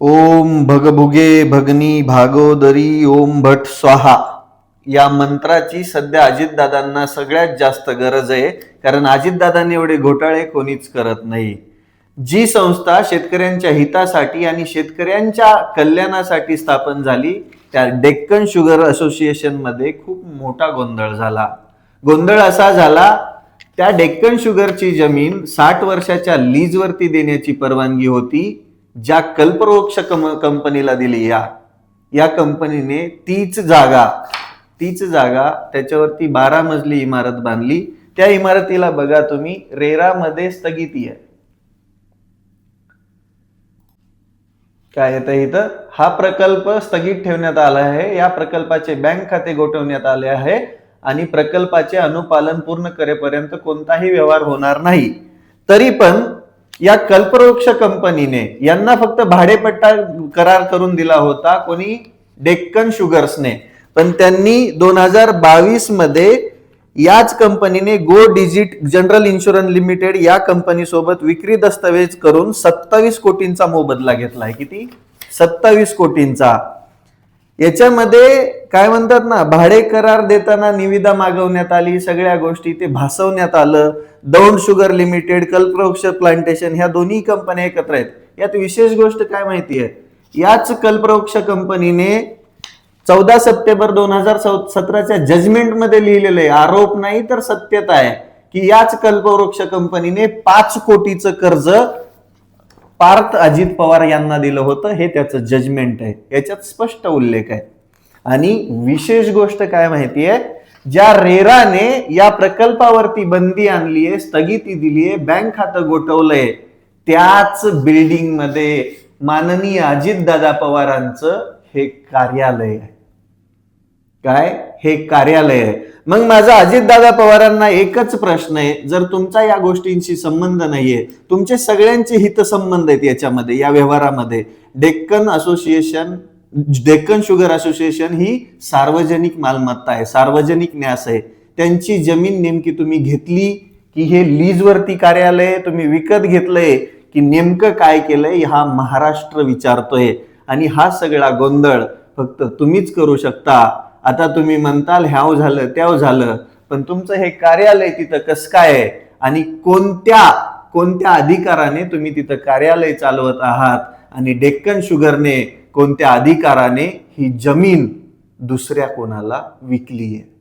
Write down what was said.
ओम भगभुगे भगनी भागोदरी ओम भट स्वाहा. या मंत्राची सध्या अजितदादांना सगळ्यात जास्त गरज आहे कारण अजितदादांनी एवढे घोटाळे कोणीच करत नाही. जी संस्था शेतकऱ्यांच्या हितासाठी आणि शेतकऱ्यांच्या कल्याणासाठी स्थापन झाली त्या डेक्कन शुगर असोसिएशनमध्ये खूप मोठा गोंधळ झाला. गोंधळ असा झाला त्या डेक्कन शुगरची जमीन साठ वर्षाच्या लीजवरती देण्याची परवानगी होती ज्या कल्पवृक्ष कम कंपनीला दिली या या कंपनीने तीच जागा तीच जागा त्याच्यावरती बारा मजली इमारत बांधली. त्या इमारतीला बघा तुम्ही रेरामध्ये स्थगिती आहे. काय येतं इथं? हा प्रकल्प स्थगित ठेवण्यात आला आहे. या प्रकल्पाचे बँक खाते गोठवण्यात आले आहे आणि प्रकल्पाचे अनुपालन पूर्ण करेपर्यंत कोणताही व्यवहार होणार नाही. तरी पण या कल्पवृक्ष कंपनीने यांना फक्त भाडेपट्टा करार करून दिला होता कोणी? डेक्कन शुगर्सने. पण त्यांनी दोन हजार बावीसमध्ये याच कंपनीने Go Digit general insurance limited या कंपनी सोबत विक्री दस्तावेज करून सत्तावीस कोटींचा मोबदला घेतलाय. किती? सत्तावीस कोटींचा. याच्यामध्ये काय म्हणतात ना भाडे करार देताना निविदा मागवण्यात आली सगळ्या गोष्टी ते भासवण्यात आलं. Daund sugar limited Kalpavriksha plantation ह्या दोन्ही कंपन्या एकत्र आहेत. यात विशेष गोष्ट काय माहिती आहे? याच कल्पवृक्ष कंपनीने चौदा सप्टेंबर दोन हजार सतराच्या जजमेंटमध्ये लिहिलेलं आहे आरोप नाही तर सत्यता आहे की याच कल्पवृक्ष कंपनीने पाच कोटीचं कर्ज पार्थ अजित पवार यांना दिलं होतं हे त्याचं जजमेंट आहे. याच्यात स्पष्ट उल्लेख आहे. आणि विशेष गोष्ट काय माहिती आहे ज्या रेराने या प्रकल्पावरती बंदी आणली आहे स्थगिती दिली आहे बँक खातं गोठवलंय त्याच बिल्डिंगमध्ये माननीय अजितदादा पवारांचं हे कार्यालय आहे. काय? हे कार्यालय आहे. मग माझा अजितदादा पवारांना एकच प्रश्न आहे. जर तुमचा या गोष्टींशी संबंध नाहीये तुमचे सगळ्यांचे हितसंबंध आहेत याच्यामध्ये या व्यवहारामध्ये. Deccan association Deccan sugar association ही सार्वजनिक मालमत्ता आहे सार्वजनिक न्यास आहे. त्यांची जमीन नेमकी तुम्ही घेतली की हे लीजवरती कार्यालय तुम्ही विकत घेतलंय की नेमकं काय केलंय हा महाराष्ट्र विचारतोय. आणि हा सगळा गोंधळ फक्त तुम्हीच करू शकता. आता तुम्ही म्हणताल ह्याव झालं त्याव झालं पण तुमचं हे कार्यालय तिथं कसं काय आहे? आणि कोणत्या कोणत्या अधिकाराने तुम्ही तिथं कार्यालय चालवत आहात? आणि डेक्कन शुगरने कोणत्या अधिकाराने ही जमीन दुसऱ्या कोणाला विकली आहे?